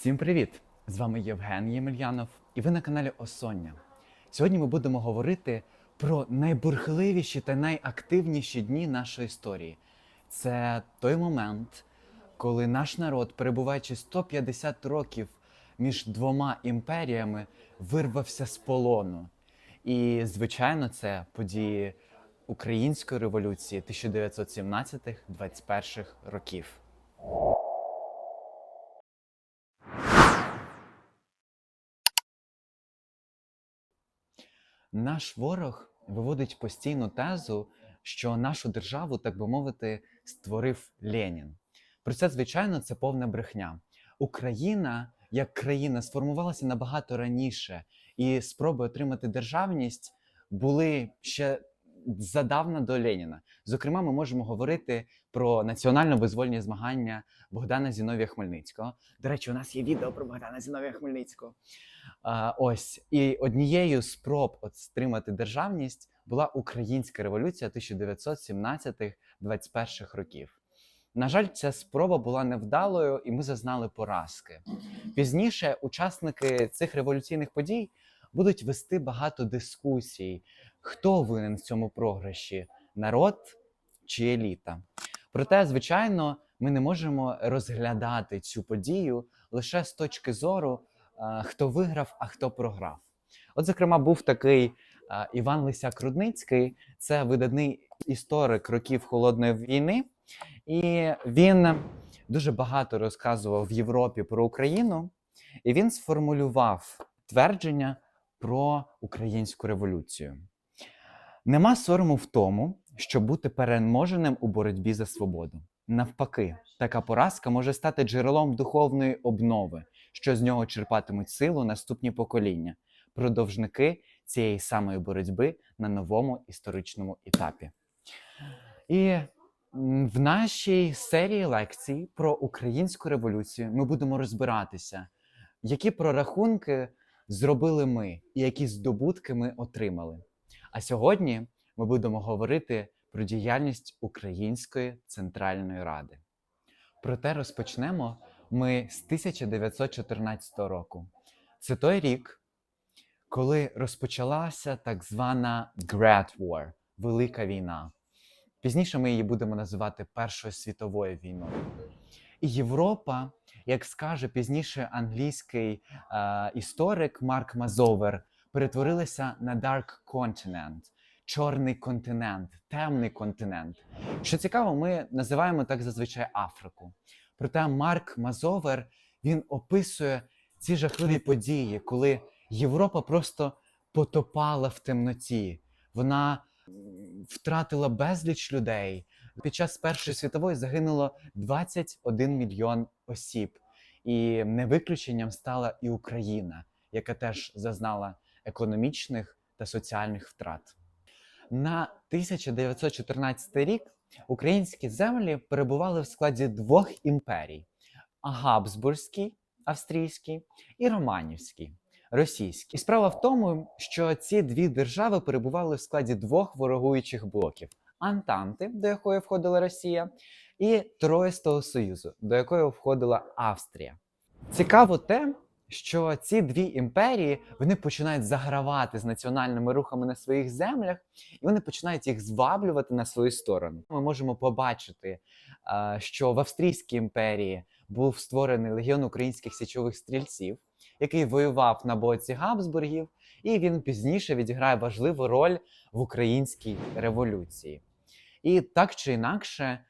Всім привіт! З вами Євген Ємельянов, і ви на каналі Осоння. Сьогодні ми будемо говорити про найбурхливіші та найактивніші дні нашої історії. Це той момент, коли наш народ, перебуваючи 150 років між двома імперіями, вирвався з полону. І, звичайно, це події Української революції 1917-21 років. Наш ворог виводить постійну тезу, що нашу державу, так би мовити, створив Ленін. Про це, звичайно, це повна брехня. Україна як країна сформувалася набагато раніше, і спроби отримати державність були ще задавна до Леніна. Зокрема, ми можемо говорити про національно-визвольні змагання Богдана Зіновія Хмельницького. До речі, у нас є відео про Богдана Зіновія Хмельницького. А, ось і однією з спроб отримати державність була Українська революція 1917-21 років. На жаль, ця спроба була невдалою, і ми зазнали поразки. Пізніше учасники цих революційних подій будуть вести багато дискусій, хто винен в цьому програші народ чи еліта. Проте, звичайно, ми не можемо розглядати цю подію лише з точки зору хто виграв, а хто програв. От, зокрема, був такий Іван Лисяк Рудницький, це видатний історик років холодної війни, і він дуже багато розказував в Європі про Україну, і він сформулював твердження про українську революцію. Нема сорому в тому, щоб бути переможеним у боротьбі за свободу. Навпаки, така поразка може стати джерелом духовної обнови, що з нього черпатимуть силу наступні покоління, продовжники цієї самої боротьби на новому історичному етапі. І в нашій серії лекцій про українську революцію ми будемо розбиратися, які прорахунки зробили ми і які здобутки ми отримали. А сьогодні ми будемо говорити про діяльність Української Центральної Ради. Проте розпочнемо ми з 1914 року. Це той рік, коли розпочалася так звана Great War – Велика війна. Пізніше ми її будемо називати Першою світовою війною. І Європа, як скаже пізніше англійський е, історик Марк Мазовер, перетворилася на Dark Continent, чорний континент, темний континент. Що цікаво, ми називаємо так зазвичай Африку. Проте Марк Мазовер він описує ці жахливі події, коли Європа просто потопала в темноті. Вона втратила безліч людей. Під час Першої світової загинуло 21 мільйон осіб. І не виключенням стала і Україна, яка теж зазнала економічних та соціальних втрат. На 1914 рік українські землі перебували в складі двох імперій: Габсбурзький, австрійський і Романівський, російський. І справа в тому, що ці дві держави перебували в складі двох ворогуючих блоків: Антанти, до якої входила Росія, і Троїстого Союзу, до якої входила Австрія. Цікаво те, що ці дві імперії вони починають загравати з національними рухами на своїх землях, і вони починають їх зваблювати на свою сторону. Ми можемо побачити, що в Австрійській імперії був створений легіон українських січових стрільців, який воював на боці Габсбургів, і він пізніше відіграє важливу роль в українській революції. І так чи інакше,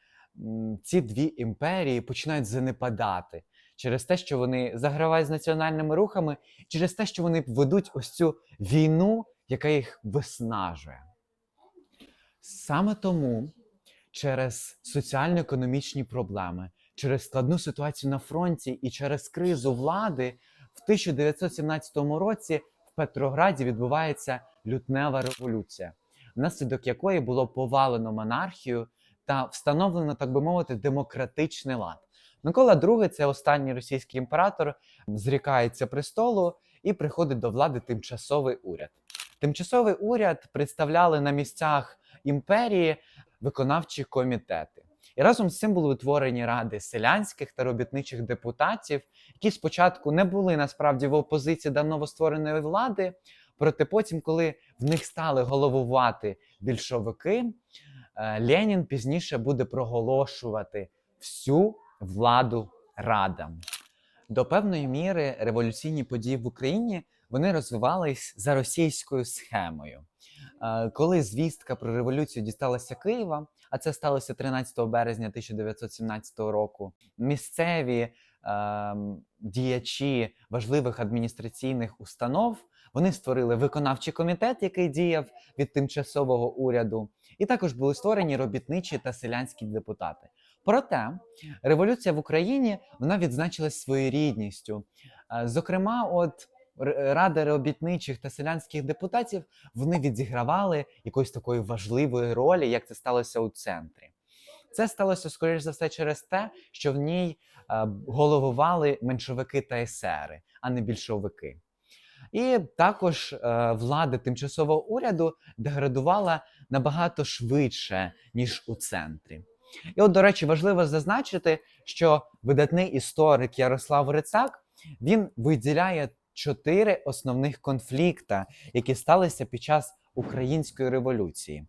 ці дві імперії починають занепадати через те, що вони загравають з національними рухами, через те, що вони ведуть ось цю війну, яка їх виснажує. Саме тому через соціально-економічні проблеми, через складну ситуацію на фронті і через кризу влади в 1917 році в Петрограді відбувається лютнева революція, внаслідок якої було повалено монархію та встановлено, так би мовити, демократичний лад. Микола II, це останній російський імператор, зрікається престолу і приходить до влади тимчасовий уряд. Тимчасовий уряд представляли на місцях імперії виконавчі комітети. І разом з цим були утворені ради селянських та робітничих депутатів, які спочатку не були насправді в опозиції до новоствореної влади. Проте потім, коли в них стали головувати більшовики, е, Ленін пізніше буде проголошувати всю владу радам. До певної міри революційні події в Україні вони розвивались за російською схемою. Е, Коли звістка про революцію дісталася Києва, а це сталося 13 березня 1917 року, місцеві ем, діячі важливих адміністраційних установ вони створили виконавчий комітет, який діяв від тимчасового уряду, і також були створені робітничі та селянські депутати. Проте революція в Україні вона відзначилась своєрідністю. Е, Зокрема, от Р- Рада робітничих та селянських депутатів вони відігравали якоїсь такої важливої ролі, як це сталося у центрі. Це сталося, скоріш за все, через те, що в ній е, головували меншовики та есери, а не більшовики. І також е, влада тимчасового уряду деградувала набагато швидше, ніж у центрі. І от, до речі, важливо зазначити, що видатний історик Ярослав Рицак він виділяє чотири основних конфлікта, які сталися під час української революції.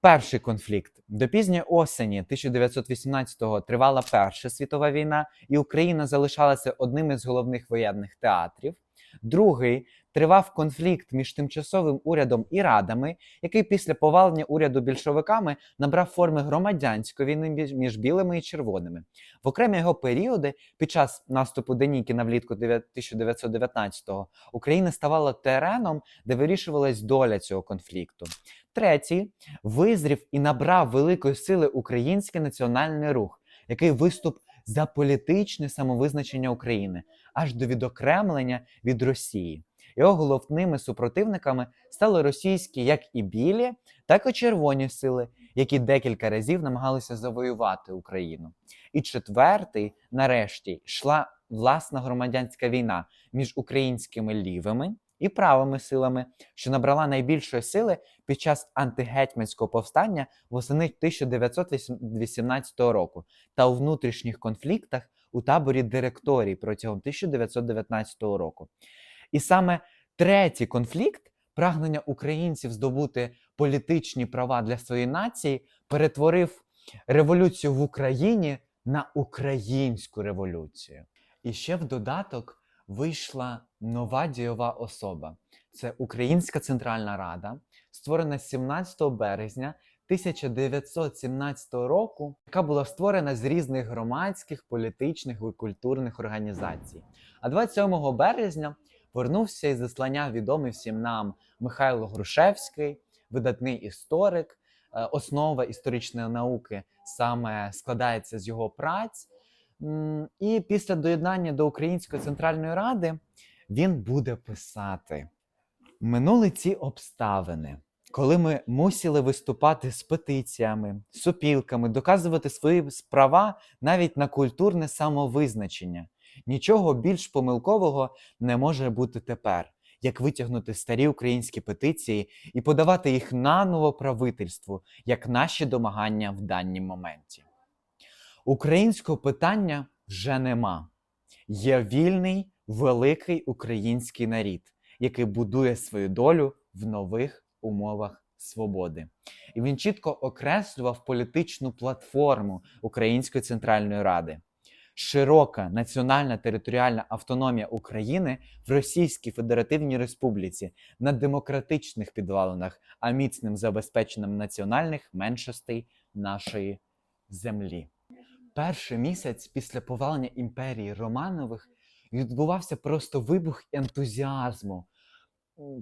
Перший конфлікт до пізньої осені 1918-го тривала Перша світова війна, і Україна залишалася одним із головних воєнних театрів. Другий тривав конфлікт між тимчасовим урядом і радами, який після повалення уряду більшовиками набрав форми громадянської війни між- білими і червоними. В окремі його періоди, під час наступу Денікіна влітку 1919-го, Україна ставала тереном, де вирішувалась доля цього конфлікту. Третій визрів і набрав великої сили український національний рух, який виступ за політичне самовизначення України аж до відокремлення від Росії. Його головними супротивниками стали російські як і білі, так і червоні сили, які декілька разів намагалися завоювати Україну. І четвертий, нарешті, йшла власна громадянська війна між українськими лівими і правими силами, що набрала найбільшої сили під час антигетьманського повстання восени 1918 року та у внутрішніх конфліктах у таборі директорій протягом 1919 року. І саме третій конфлікт, прагнення українців здобути політичні права для своєї нації, перетворив революцію в Україні на українську революцію. І ще в додаток вийшла нова дієва особа. Це Українська Центральна Рада, створена 17 березня 1917 року, яка була створена з різних громадських, політичних і культурних організацій. А 27 березня вернувся із заслання відомий всім нам Михайло Грушевський, видатний історик. Е, Основа історичної науки саме складається з його праць. І після доєднання до Української центральної ради він буде писати. Минули ці обставини, коли ми мусили виступати з петиціями, супілками, доказувати свої права навіть на культурне самовизначення. Нічого більш помилкового не може бути тепер, як витягнути старі українські петиції і подавати їх наново правительству, як наші домагання в даній моменті. Українського питання вже нема. Є вільний, великий український нарід, який будує свою долю в нових умовах свободи. І він чітко окреслював політичну платформу Української центральної ради. Широка національна територіальна автономія України в Російській Федеративній Республіці на демократичних підвалинах, а міцним забезпеченням національних меншостей нашої землі. Перший місяць після повалення імперії Романових відбувався просто вибух ентузіазму.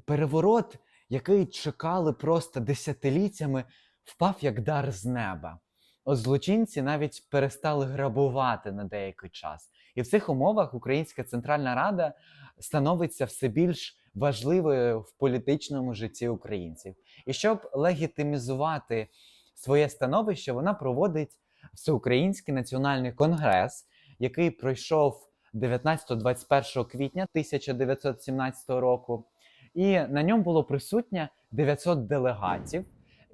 Переворот, який чекали просто десятиліттями, впав як дар з неба. От злочинці навіть перестали грабувати на деякий час. І в цих умовах Українська Центральна Рада становиться все більш важливою в політичному житті українців. І щоб легітимізувати своє становище, вона проводить Всеукраїнський національний конгрес, який пройшов 19-21 квітня 1917 року. І на ньому було присутнє 900 делегатів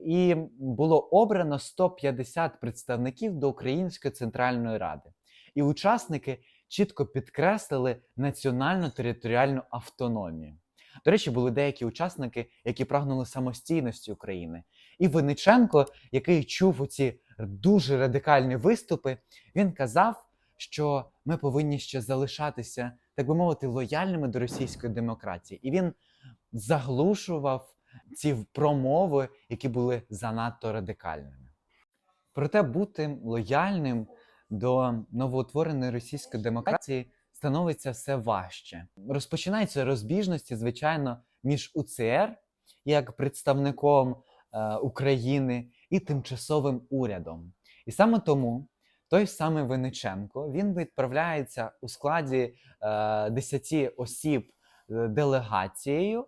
і було обрано 150 представників до Української центральної ради. І учасники чітко підкреслили національну територіальну автономію. До речі, були деякі учасники, які прагнули самостійності України. І Винниченко, який чув оці дуже радикальні виступи, він казав, що ми повинні ще залишатися, так би мовити, лояльними до російської демократії. І він заглушував ці промови, які були занадто радикальними. Проте бути лояльним до новоутвореної російської демократії становиться все важче. Розпочинаються розбіжності, звичайно, між УЦР як представником е, України і тимчасовим урядом. І саме тому той самий Винниченко він відправляється у складі е, 10 осіб е, делегацією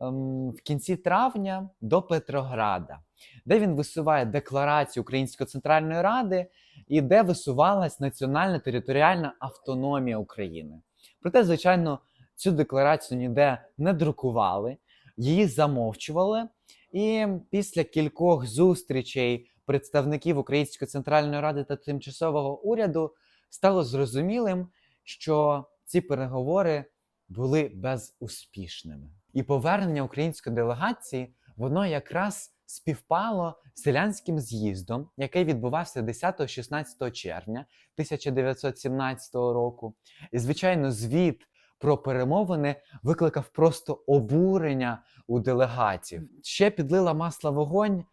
в кінці травня до Петрограда, де він висуває декларацію Української центральної ради і де висувалась національна територіальна автономія України. Проте, звичайно, цю декларацію ніде не друкували, її замовчували. І після кількох зустрічей представників Української центральної ради та тимчасового уряду стало зрозумілим, що ці переговори були безуспішними. І повернення української делегації воно якраз співпало з селянським з'їздом, який відбувався 10-16 червня 1917 року. І, звичайно, звіт про перемовини викликав просто обурення у делегатів. Ще підлила масла вогонь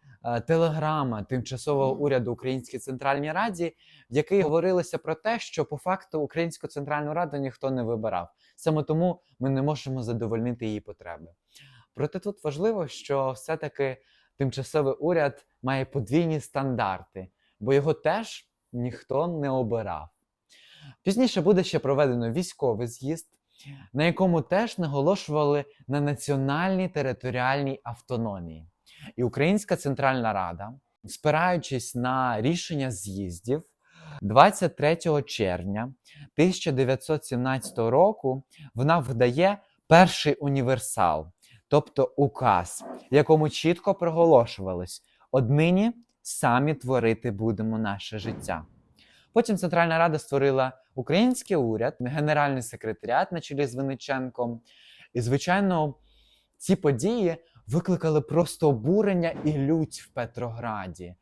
телеграма тимчасового уряду Українській Центральній Раді, в якій говорилося про те, що по факту Українську Центральну Раду ніхто не вибирав. Саме тому ми не можемо задовольнити її потреби. Проте тут важливо, що все-таки тимчасовий уряд має подвійні стандарти, бо його теж ніхто не обирав. Пізніше буде ще проведено військовий з'їзд, на якому теж наголошували на національній територіальній автономії. І Українська Центральна Рада, спираючись на рішення з'їздів 23 червня 1917 року, вона видає перший універсал, тобто указ, якому чітко проголошувалось: однині самі творити будемо наше життя. Потім Центральна Рада створила український уряд, генеральний секретаріат на чолі з Винниченком. І, звичайно, ці події викликали просто обурення і лють в Петрограді,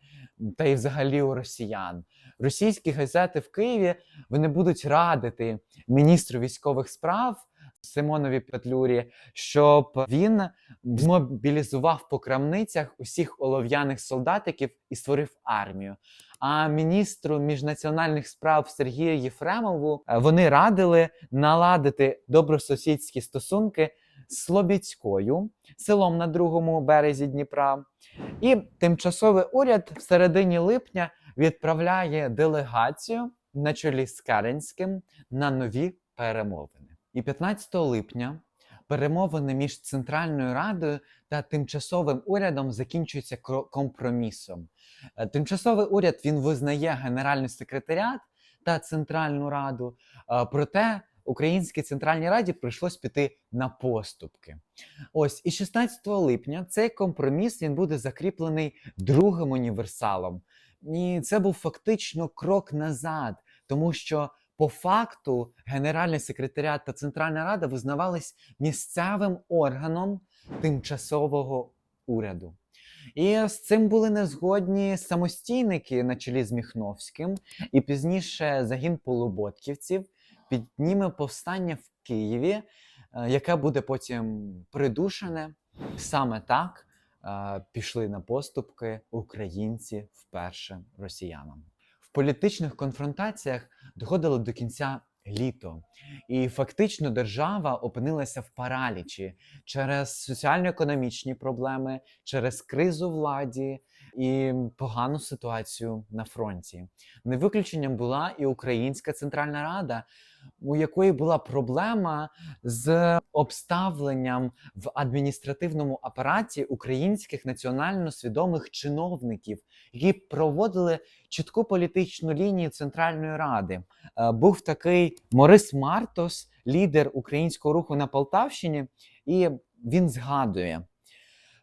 та й взагалі у росіян. Російські газети в Києві вони будуть радити міністру військових справ Симонові Петлюрі, щоб він змобілізував по крамницях усіх олов'яних солдатиків і створив армію. А міністру міжнаціональних справ Сергію Єфремову е, вони радили наладити добросусідські стосунки Слобідською, селом на другому березі Дніпра. І тимчасовий уряд в середині липня відправляє делегацію на чолі з Керенським на нові перемовини. І 15 липня перемовини між Центральною Радою та тимчасовим урядом закінчуються компромісом. Е, Тимчасовий уряд він визнає Генеральний секретаріат та Центральну Раду. е, Проте Українській Центральній Раді прийшлось піти на поступки. Ось і 16 липня цей компроміс він буде закріплений другим універсалом. І це був фактично крок назад, тому що по факту Генеральний секретаріат та Центральна Рада визнавались місцевим органом тимчасового уряду. І з цим були незгодні самостійники на чолі з Міхновським, і пізніше загін полуботківців підніме повстання в Києві, е, яке буде потім придушене. Саме так е, пішли на поступки українці вперше росіянам. В політичних конфронтаціях доходило до кінця літо, і фактично держава опинилася в паралічі через соціально-економічні проблеми, через кризу владі і погану ситуацію на фронті. Не виключенням була і Українська Центральна Рада, у якої була проблема з обставленням в адміністративному апараті українських національно свідомих чиновників, які проводили чітку політичну лінію Центральної Ради. Е, Був такий Морис Мартос, лідер українського руху на Полтавщині, і він згадує.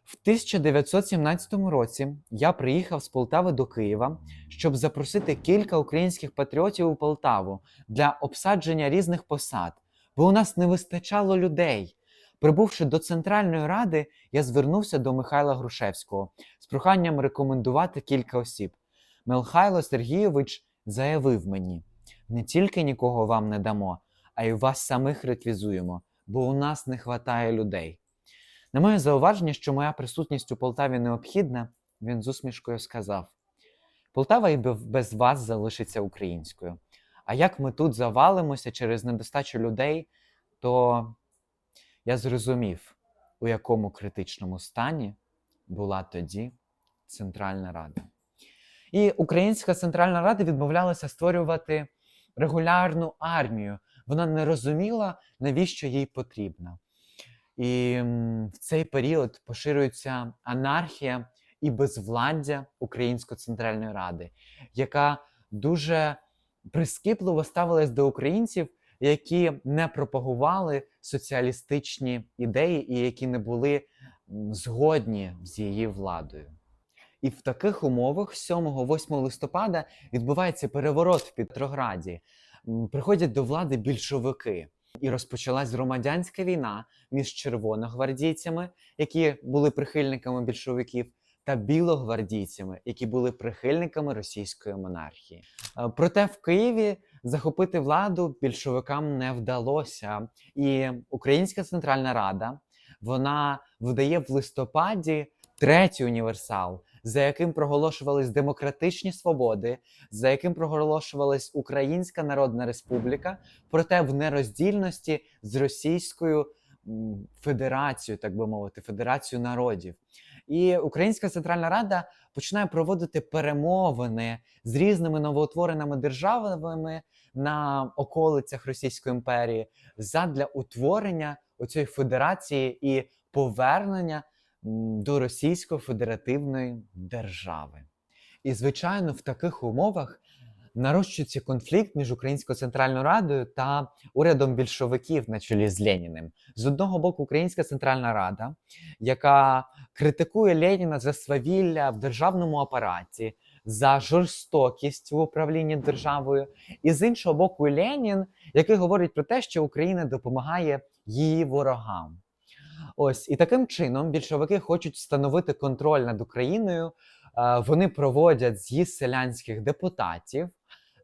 В 1917 році я приїхав з Полтави до Києва, щоб запросити кілька українських патріотів у Полтаву для обсадження різних посад, бо у нас не вистачало людей. Прибувши до Центральної ради, я звернувся до Михайла Грушевського з проханням рекомендувати кілька осіб. Михайло Сергійович заявив мені: не тільки нікого вам не дамо, а й вас самих реквізуємо, бо у нас не вистачає людей. На моє зауваження, що моя присутність у Полтаві необхідна, він з усмішкою сказав: Полтава і без вас залишиться українською. А як ми тут завалимося через недостачу людей, то я зрозумів, у якому критичному стані була тоді Центральна Рада. І Українська Центральна Рада відмовлялася створювати регулярну армію. Вона не розуміла, навіщо їй потрібна. І в цей період поширюється анархія і безвладдя Української Центральної Ради, яка дуже прискіпливо ставилась до українців, які не пропагували соціалістичні ідеї і які не були згодні з її владою. І в таких умовах 7-8 листопада відбувається переворот в Петрограді. Приходять до влади більшовики. І розпочалась громадянська війна між червоногвардійцями, які були прихильниками більшовиків, та білогвардійцями, які були прихильниками російської монархії. Е, Проте в Києві захопити владу більшовикам не вдалося. І Українська Центральна Рада вона видає в листопаді третій універсал, за яким проголошувались демократичні свободи, за яким проголошувалась Українська Народна Республіка, проте в нероздільності з Російською Федерацією, так би мовити, Федерацією народів. І Українська Центральна Рада починає проводити перемовини з різними новоутвореними державами на околицях Російської імперії задля утворення оцієї федерації і повернення до Російської Федеративної держави. І, звичайно, в таких умовах нарощується конфлікт між Українською Центральною Радою та урядом більшовиків на чолі з Леніним. З одного боку, Українська Центральна Рада, яка критикує Леніна за свавілля в державному апараті, за жорстокість в управлінні державою, і з іншого боку, Ленін, який говорить про те, що Україна допомагає її ворогам. Ось і таким чином більшовики хочуть встановити контроль над Україною. Е, Вони проводять з'їзд селянських депутатів.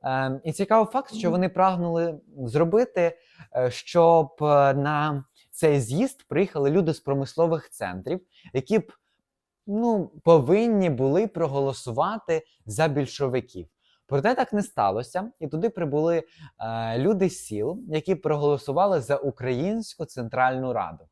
Е, І цікавий факт, що вони прагнули зробити, е, щоб на цей з'їзд приїхали люди з промислових центрів, які б ну, повинні були проголосувати за більшовиків. Проте так не сталося, і туди прибули е, люди з сіл, які проголосували за Українську Центральну Раду.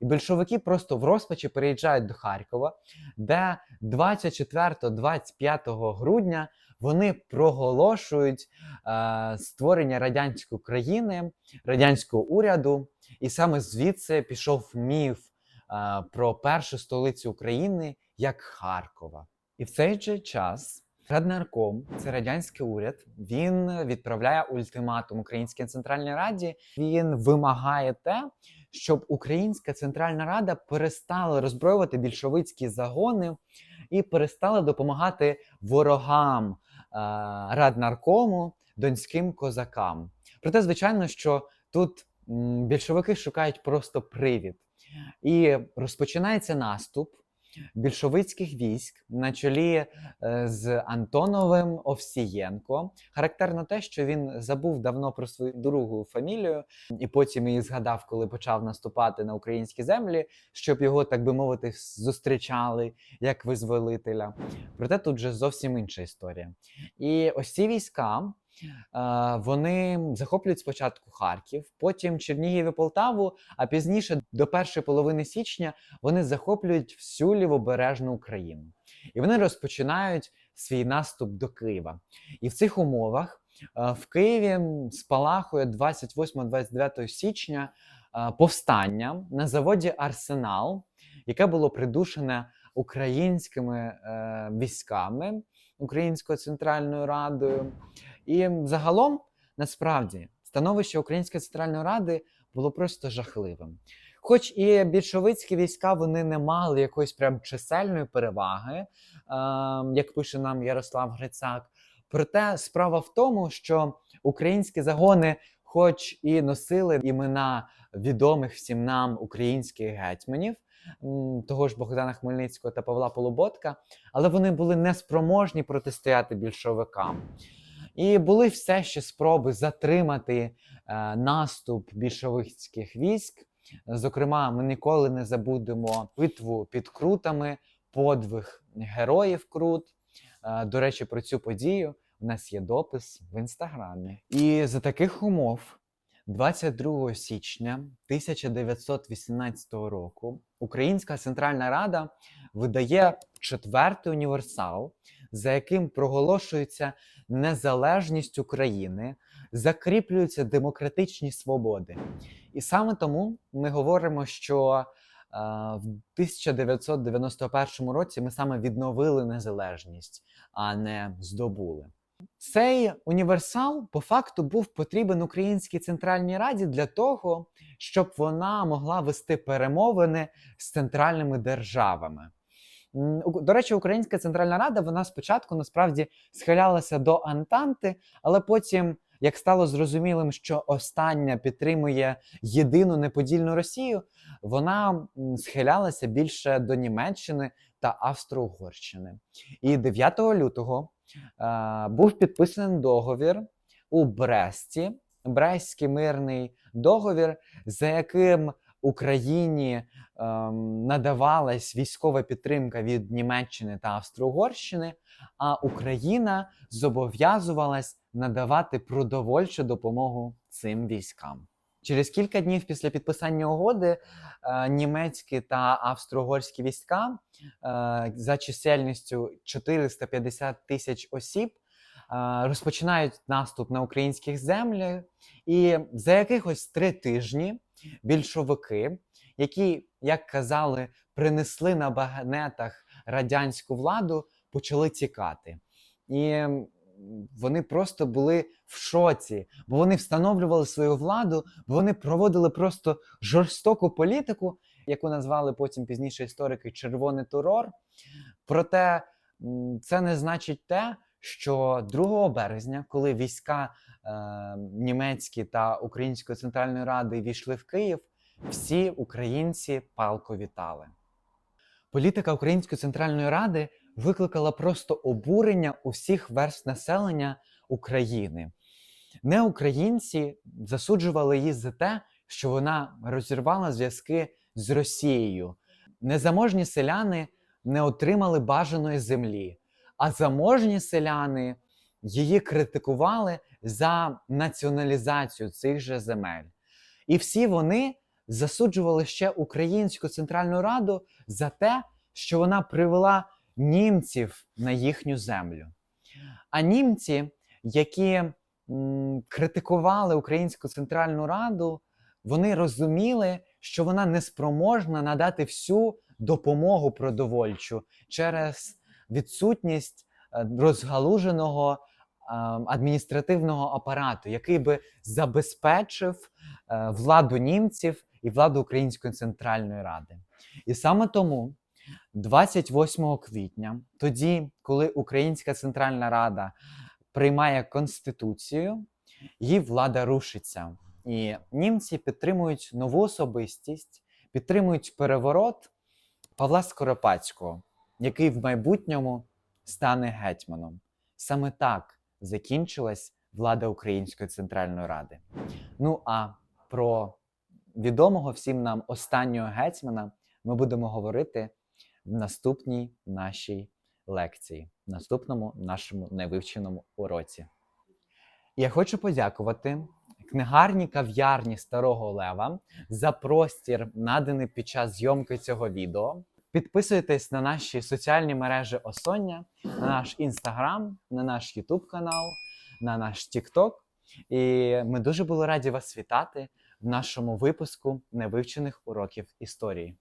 І більшовики просто в розпачі переїжджають до Харкова, де 24-25 грудня вони проголошують е, створення радянської країни, радянського уряду, і саме звідси пішов міф е, про першу столицю України як Харкова. І в цей же час Раднарком, це радянський уряд, він відправляє ультиматум Українській Центральній Раді. Він вимагає те, щоб Українська Центральна Рада перестала роззброювати більшовицькі загони і перестала допомагати ворогам е, Раднаркому, донським козакам. Проте, звичайно, що тут більшовики шукають просто привід. І розпочинається наступ більшовицьких військ на чолі е, з Антоновим Овсієнко. Характерно те, що він забув давно про свою другу фамілію, і потім її згадав, коли почав наступати на українські землі, щоб його, так би мовити, зустрічали як визволителя. Проте тут вже зовсім інша історія. І ось ці війська. Е, Вони захоплюють спочатку Харків, потім Чернігів і Полтаву, а пізніше до першої половини січня вони захоплюють всю лівобережну Україну. І вони розпочинають свій наступ до Києва. І в цих умовах е, в Києві спалахує 28-29 січня е, повстання на заводі Арсенал, яке було придушене українськими військами, Українською центральною радою. І загалом, насправді, становище Української центральної ради було просто жахливим. Хоч і більшовицькі війська вони не мали якоїсь прям чисельної переваги, е, як пише нам Ярослав Грицак. Проте справа в тому, що українські загони, хоч і носили імена відомих всім нам українських гетьманів, того ж Богдана Хмельницького та Павла Полуботка, але вони були неспроможні протистояти більшовикам. І були все ще спроби затримати е, наступ більшовицьких військ. Зокрема, ми ніколи не забудемо битву під крутами, подвиг героїв Крут. Е, До речі, про цю подію у нас є допис в інстаграмі. І за таких умов, 22 січня 1918 року, Українська Центральна Рада видає четвертий універсал, за яким проголошується незалежність України, закріплюються демократичні свободи. І саме тому ми говоримо, що е, в 1991 році ми саме відновили незалежність, а не здобули. Цей універсал по факту був потрібен Українській Центральній Раді для того, щоб вона могла вести перемовини з центральними державами. До речі, Українська Центральна Рада вона спочатку насправді схилялася до Антанти, але потім, як стало зрозумілим, що остання підтримує єдину неподільну Росію, вона схилялася більше до Німеччини та Австро-Угорщини. І 9 лютого е, був підписаний договір у Бресті, Брестський мирний договір, за яким Україні ем, надавалась військова підтримка від Німеччини та Австро-Угорщини, а Україна зобов'язувалась надавати продовольчу допомогу цим військам. Через кілька днів після підписання угоди е, німецькі та австро-угорські війська е, за чисельністю 450 тисяч осіб е, розпочинають наступ на українських землях, і за якихось три тижні більшовики, які, як казали, принесли на багнетах радянську владу, почали тікати. І вони просто були в шоці, бо вони встановлювали свою владу, бо вони проводили просто жорстоку політику, яку назвали потім пізніше історики червоний терор. Проте це не значить те, що 2 березня, коли війська німецькі та Української центральної ради війшли в Київ, всі українці палко вітали. Політика Української центральної ради викликала просто обурення усіх верств населення України. Неукраїнці засуджували її за те, що вона розірвала зв'язки з Росією. Незаможні селяни не отримали бажаної землі, а заможні селяни її критикували за націоналізацію цих же земель. І всі вони засуджували ще Українську Центральну Раду за те, що вона привела німців на їхню землю. А німці, які критикували Українську Центральну Раду, вони розуміли, що вона неспроможна надати всю допомогу продовольчу через відсутність е, розгалуженого адміністративного апарату, який би забезпечив е, владу німців і владу Української Центральної Ради. І саме тому 28 квітня, тоді, коли Українська Центральна Рада приймає конституцію, її влада рушиться. І німці підтримують нову особистість, підтримують переворот Павла Скоропадського, який в майбутньому стане гетьманом. Саме так закінчилась влада Української Центральної Ради. Ну а про відомого всім нам останнього гетьмана ми будемо говорити в наступній нашій лекції, в наступному нашому невивченому уроці. Я хочу подякувати книгарні кав'ярні Старого Лева за простір, наданий під час зйомки цього відео. Підписуйтесь на наші соціальні мережі Осоння, на наш інстаграм, на наш Ютуб канал, на наш Тікток. І ми дуже були раді вас вітати в нашому випуску невивчених уроків історії.